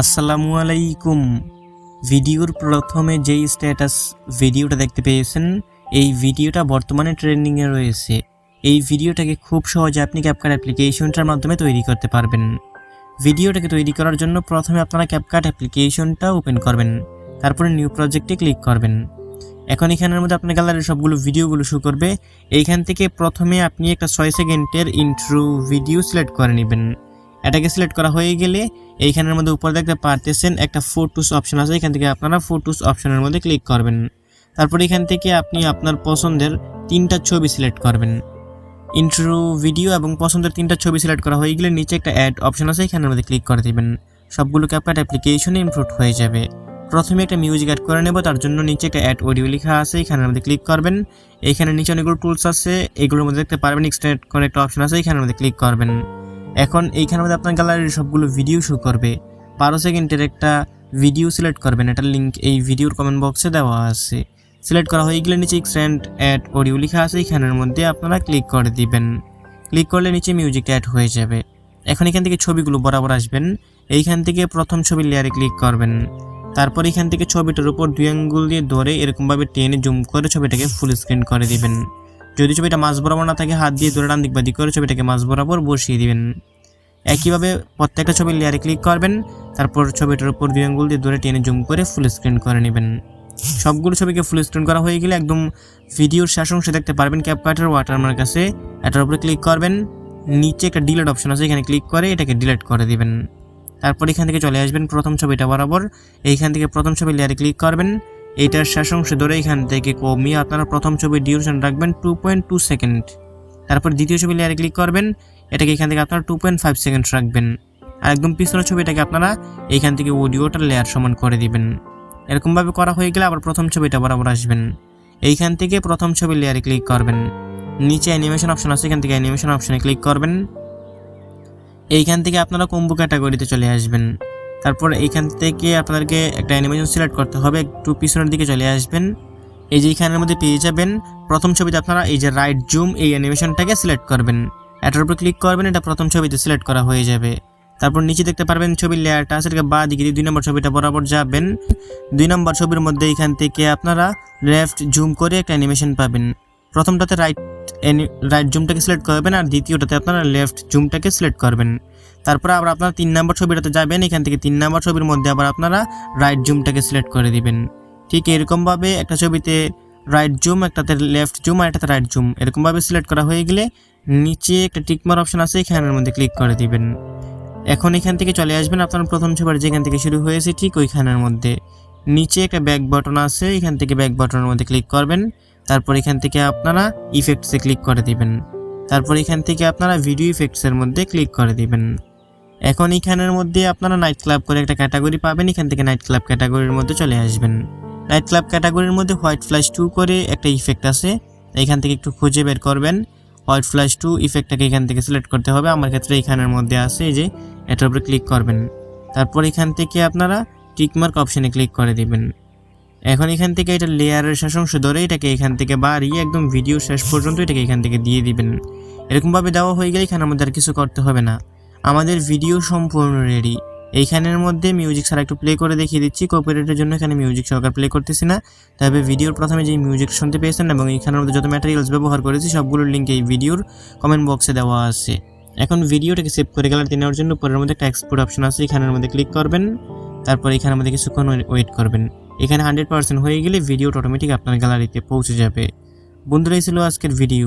আসসালামু আলাইকুম। ভিডিওর প্রথমে যেই স্ট্যাটাস ভিডিওটা দেখতে পেয়েছেন, এই ভিডিওটা বর্তমানে ট্রেন্ডিংয়ে রয়েছে। এই ভিডিওটাকে খুব সহজে আপনি ক্যাপকাট অ্যাপ্লিকেশনটার মাধ্যমে তৈরি করতে পারবেন। ভিডিওটাকে তৈরি করার জন্য প্রথমে আপনারা ক্যাপকাট অ্যাপ্লিকেশনটা ওপেন করবেন, তারপরে নিউ প্রজেক্টে ক্লিক করবেন। এখন এখানের মধ্যে আপনার গ্যালারির সবগুলো ভিডিওগুলো শো করবে। এইখান থেকে প্রথমে আপনি একটা ছয় সেকেন্ডের ইন্ট্রো ভিডিও সিলেক্ট করে নেবেন। এটাকে সিলেক্ট করা হয়ে গেলে এইখানের মধ্যে উপরে দেখতে পারতেছেন একটা ফটোস অপশন আছে। এখান থেকে আপনারা ফটোস অপশনের মধ্যে ক্লিক করবেন। তারপর এখান থেকে আপনি আপনার পছন্দের তিনটা ছবি সিলেক্ট করবেন। ইন্ট্রো ভিডিও এবং পছন্দের তিনটা ছবি সিলেক্ট করা হয়ে গেলে নিচে একটা অ্যাড অপশন আছে, এখানের মধ্যে ক্লিক করে দিবেন। সবগুলো ক্যাপকাট অ্যাপ্লিকেশনে ইমপ্রুভ হয়ে যাবে। প্রথমে একটা মিউজিক অ্যাড করে নেব, তার জন্য নিচে একটা অ্যাড অডিও লেখা আছে, এখানের মধ্যে ক্লিক করবেন। এইখানে নিচে অনেকগুলো টুলস আছে, এগুলোর মধ্যে দেখতে পারবেন এক্সটেন্ড একটা অপশন আছে, এখানের মধ্যে ক্লিক করবেন। এখন এইখানের মধ্যে আপনার গ্যালারির সবগুলো ভিডিও শো করবে। বারো সেকেন্ডের একটা ভিডিও সিলেক্ট করবেন। এটার লিঙ্ক এই ভিডিওর কমেন্ট বক্সে দেওয়া আছে। সিলেক্ট করা হয়ে গেলে নিচে এক্সটেন্ড অ্যাড অডিও লেখা আছে। এখানের মধ্যে আপনারা ক্লিক করে দিবেন। ক্লিক করলে নিচে মিউজিক অ্যাড হয়ে যাবে। এখন এখান থেকে ছবিগুলো বরাবর আসবেন। এইখান থেকে প্রথম ছবির লেয়ারে ক্লিক করবেন। তারপর এখান থেকে ছবিটার উপর দুই আঙ্গুল দিয়ে ধরে এরকমভাবে টেনে জুম করে ছবিটাকে ফুল স্ক্রিন করে দিবেন। যদি ছবিটা মাছ বরাবর না থাকে, হাত দিয়ে ধরে ডান দিক বা দিক করে ছবিটাকে মাছ বরাবর বসিয়ে দিবেন। একইভাবে প্রত্যেকটা ছবির লেয়ারে ক্লিক করবেন, তারপর ছবিটার উপর দুই আঙ্গুল দিয়ে ধরে টেনে জুম করে ফুল স্ক্রিন করে নেবেন। সবগুলো ছবিকে ফুল স্ক্রিন করা হয়ে গেলে একদম ভিডিওর শেষ অংশে দেখতে পারবেন ক্যাপকাটার ওয়াটারমার্ক আছে। এটার উপরে ক্লিক করবেন, নিচে একটা ডিলেট অপশন আছে, এখানে ক্লিক করে এটাকে ডিলেট করে দিবেন। তারপর এখান থেকে চলে আসবেন প্রথম ছবিটা বরাবর। এইখান থেকে প্রথম ছবি লেয়ারে ক্লিক করবেন এইটার শেষ অংশ ধরে এখান থেকে কমিয়ে আপনারা প্রথম ছবির ডিউরেশন রাখবেন টু পয়েন্ট টু সেকেন্ড তারপর দ্বিতীয় ছবি লেয়ারে ক্লিক করবেন, এটাকে এখান থেকে আপনারা টু পয়েন্ট ফাইভ সেকেন্ড রাখবেন। আর একদম পিছনের ছবিটাকে আপনারা এইখান থেকে অডিওটার লেয়ার সমান করে দিবেন। এরকমভাবে করা হয়ে গেলে আবার প্রথম ছবিটা বরাবর আসবেন। এইখান থেকে প্রথম ছবি লেয়ারে ক্লিক করবেন। নিচে অ্যানিমেশন অপশন আছে, এখান থেকে অ্যানিমেশন অপশনে ক্লিক করবেন। এইখান থেকে আপনারা কম্বো ক্যাটাগরিতে চলে আসবেন। তারপর এইখান থেকে আপনাদেরকে একটা অ্যানিমেশন সিলেক্ট করতে হবে, একটু পিছনের দিকে চলে আসবেন। এই যে এইখানের মধ্যে পেয়ে যাবেন, প্রথম ছবিতে আপনারা এই যে রাইট জুম এই অ্যানিমেশনটাকে সিলেক্ট করবেন। এটার উপর ক্লিক করবেন, এটা প্রথম ছবিতে সিলেক্ট করা হয়ে যাবে। তারপর নিচে দেখতে পারবেন ছবির লেয়ারটা সেটাকে বা দিকে দুই নম্বর ছবিটা বরাবর যাবেন। দুই নম্বর ছবির মধ্যে এইখান থেকে আপনারা লেফট জুম করে একটা অ্যানিমেশন পাবেন। প্রথমটাতে রাইট রাইট জুমটাকে সিলেক্ট করবেন আর দ্বিতীয়টাতে আপনারা লেফট জুমটাকে সিলেক্ট করবেন। তারপরে আবার আপনারা তিন নম্বর ছবিটাতে যাবেন, এখান থেকে তিন নম্বর ছবির মধ্যে আবার আপনারা রাইট জুমটাকে সিলেক্ট করে দিবেন। ঠিক এরকমভাবে একটা ছবিতে রাইট জুম একটাতে লেফট জুম আর একটাতে রাইট জুম এরকমভাবে সিলেক্ট করা হয়ে গেলে নিচে একটা টিকমার অপশন আছে, এখানের মধ্যে ক্লিক করে দিবেন। এখন এখান থেকে চলে আসবেন আপনার প্রথম ছবির যেখান থেকে শুরু হয়েছে, ঠিক ওইখানের মধ্যে। নিচে একটা ব্যাক বাটন আছে, এখান থেকে ব্যাক বাটনের মধ্যে ক্লিক করবেন। তারপর এখান থেকে আপনারা ইফেক্টসে ক্লিক করে দিবেন। তারপর এখান থেকে আপনারা ভিডিও ইফেক্টসের মধ্যে ক্লিক করে দিবেন। এখন এখানের মধ্যে আপনারা নাইট ক্লাব করে একটা ক্যাটাগরি পাবেন, এখান থেকে নাইট ক্লাব ক্যাটাগরির মধ্যে চলে আসবেন। নাইট ক্লাব ক্যাটাগরির মধ্যে হোয়াইট ফ্ল্যাশ টু করে একটা ইফেক্ট আছে এখান থেকে একটু খুঁজে বের করবেন। হোয়াইট ফ্ল্যাশ টু ইফেক্টটাকে এখান থেকে সিলেক্ট করতে হবে, আমার ক্ষেত্রে এখানের মধ্যে আছে যে এটার উপরে ক্লিক করবেন। তারপর এখান থেকে আপনারা টিকমার্ক অপশানে ক্লিক করে দিবেন। এখন এখান থেকে এটা লেয়ারের শেষ অংশ ধরে এটাকে এখান থেকে বাড়িয়ে একদম ভিডিও শেষ পর্যন্ত এটাকে এখান থেকে দিয়ে দিবেন। এরকমভাবে দেওয়া হয়ে গেলে এখানের মধ্যে আর কিছু করতে হবে না। আমাদের ভিডিও সম্পূর্ণ রেডি এইখানের মধ্যে মিউজিক ছাড়া একটু প্লে করে দেখিয়ে দিচ্ছি। কপিরাইটের জন্য এখানে মিউজিক সহকার প্লে করতেছি না। তবে ভিডিওর প্রথমে যে মিউজিক শুনতে পেয়েছেন এবং এইখানের মধ্যে যত ম্যাটেরিয়ালস ব্যবহার করেছি, সবগুলোর লিঙ্ক এই ভিডিওর কমেন্ট বক্সে দেওয়া আছে। এখন ভিডিওটাকে সেভ করে গ্যালারিতে নেওয়ার জন্য পরের মধ্যে একটা এক্সপোর্ট অপশন আছে। এখানের মধ্যে ক্লিক করবেন। তারপর এখানের মধ্যে কিছুক্ষণ ওয়েট করবেন। এখানে হান্ড্রেড পার্সেন্ট হয়ে গেলে ভিডিওটা অটোমেটিক আপনার গ্যালারিতে পৌঁছে যাবে। বন্ধুরা, এই ছিল আজকের ভিডিও